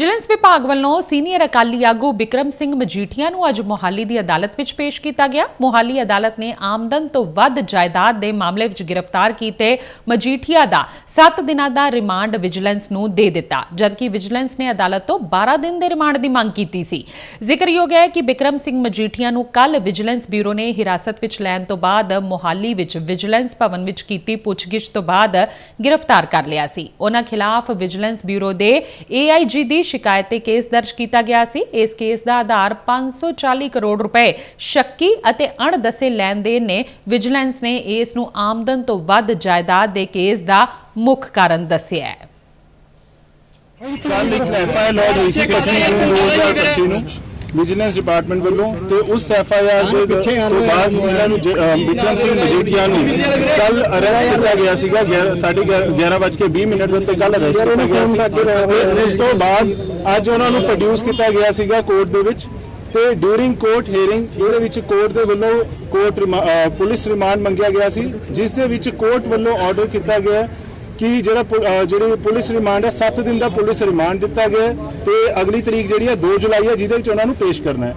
Vigilance ਵਿਭਾਗ ਵੱਲੋਂ senior Akali ਆਗੂ ਬਿਕਰਮ ਸਿੰਘ ਮਜੀਠੀਆ ਨੂੰ ਅੱਜ ਮੋਹਾਲੀ ਦੀ ਅਦਾਲਤ ਵਿੱਚ ਪੇਸ਼ ਕੀਤਾ ਗਿਆ। ਮੋਹਾਲੀ ਅਦਾਲਤ ਨੇ ਆਮਦਨ ਤੋਂ ਵੱਧ ਜਾਇਦਾਦ ਦੇ ਮਾਮਲੇ ਵਿੱਚ ਗ੍ਰਿਫਤਾਰ ਕੀਤੇ ਮਜੀਠੀਆ ਦਾ। 7 ਦਿਨਾਂ ਦਾ ਰਿਮਾਂਡ ਵਿਜੀਲੈਂਸ ਨੂੰ ਦੇ ਦਿੱਤਾ, ਜਦਕਿ ਵਿਜੀਲੈਂਸ ਨੇ ਅਦਾਲਤ ਤੋਂ 12 ਦਿਨ ਦੇ ਰਿਮਾਂਡ ਦੀ ਮੰਗ ਕੀਤੀ ਸੀ। ਜ਼ਿਕਰਯੋਗ ਹੈ ਕਿ ਬਿਕਰਮ ਸਿੰਘ ਮਜੀਠੀਆ ਨੂੰ ਕੱਲ ਵਿਜੀਲੈਂਸ ਬਿਊਰੋ ਨੇ ਹਿਰਾਸਤ ਵਿੱਚ ਲੈਣ ਤੋਂ ਬਾਅਦ ਮੋਹਾਲੀ ਵਿੱਚ ਵਿਜੀਲੈਂਸ ਭਵਨ ਵਿੱਚ ਕੀਤੀ ਪੁੱਛਗਿੱਛ ਤੋਂ ਬਾਅਦ ਗ੍ਰਿਫਤਾਰ ਕਰ ਲਿਆ ਸੀ। ਉਹਨਾਂ ਖਿਲਾਫ ਵਿਜੀਲੈਂਸ ਬਿਊਰੋ ਦੇ ਏਆਈਜੀ ਦੀ ਸ਼ਿਕਾਇਤ ਤੇ ਕੇਸ ਦਰਜ ਕੀਤਾ ਗਿਆ ਸੀ। ਇਸ ਕੇਸ ਦਾ ਆਧਾਰ 540 ਕਰੋੜ ਰੁਪਏ ਸ਼ੱਕੀ ਅਤੇ ਅਣਦੱਸੇ ਲੈਣ ਦੇਣ ਨੇ ਵਿਜੀਲੈਂਸ ਨੇ ਇਸ ਨੂੰ ਆਮਦਨ ਤੋਂ ਵੱਧ ਜਾਇਦਾਦ ਦੇ ਕੇਸ ਦਾ ਮੁੱਖ ਕਾਰਨ ਦੱਸਿਆ ਹੈ। ਕੱਲ ਇੱਕ ਐਫਆਈਆਰ ਲੌਜ ਹੋਈ ਸੀ 25 ਜੂਨ 2025 ਨੂੰ। ਵਿਜੀਲੈਂਸ ਡਿਪਾਰਟਮੈਂਟ ਵੱਲੋਂ ਤੇ ਉਸ ਐਫਆਈਆਰ ਦੇ ਤੋਂ ਬਾਅਦ ਇਹਨਾਂ ਨੂੰ ਵਿਕਰਮ ਸਿੰਘ ਮਜੀਠੀਆ ਨੂੰ ਕੱਲ ਅਰੈਸਟ ਕੀਤਾ ਗਿਆ ਸੀਗਾ 11:20 ਮਿੰਟ ਉੱਤੇ ਕੱਲ ਅਰੈਸਟ ਕੀਤਾ ਗਿਆ ਸੀ। ਉਸ ਤੋਂ ਬਾਅਦ ਅੱਜ ਉਹਨਾਂ ਨੂੰ ਪ੍ਰੋਡਿਊਸ ਕੀਤਾ ਗਿਆ ਸੀਗਾ ਕੋਰਟ ਦੇ ਵਿੱਚ ਤੇ ਡਿਊਰਿੰਗ ਕੋਰਟ ਹੀਅਰਿੰਗ ਇਹਦੇ ਵਿੱਚ ਕੋਰਟ ਦੇ ਵੱਲੋਂ ਕੋਰਟ ਪੁਲਿਸ ਰਿਮਾਂਡ ਮੰਗਿਆ ਗਿਆ ਸੀ ਜਿਸ ਦੇ ਵਿੱਚ ਕੋਰਟ ਵੱਲੋਂ ਆਰਡਰ ਕੀਤਾ ਗਿਆ ਕਿ ਜਿਹੜਾ ਪੁ- ਅਹ ਜਿਹੜੀ ਪੁਲਿਸ ਰਿਮਾਂਡ ਹੈ 7 ਦਿਨ ਦਾ ਪੁਲਿਸ ਰਿਮਾਂਡ ਦਿੱਤਾ ਗਿਆ ਹੈ ਤੇ ਅਗਲੀ ਤਰੀਕ ਜਿਹੜੀ ਹੈ 2 ਜੁਲਾਈ ਹੈ, ਜਿਹਦੇ ਵਿੱਚ ਉਹਨਾਂ ਨੂੰ ਪੇਸ਼ ਕਰਨਾ ਹੈ।